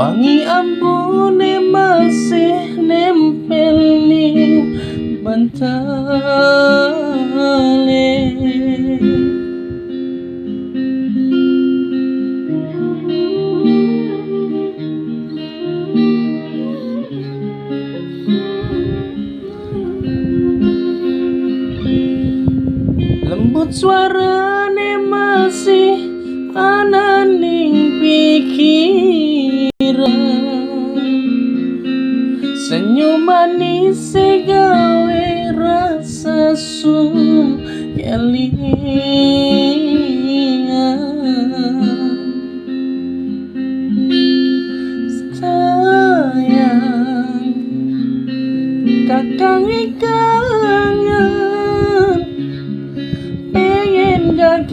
Wangi ambune masih nempel ning bantale Lembut suarane masih Senyum manis gawe rasa sun kelingan. Sayang Kakang kangen pengen gak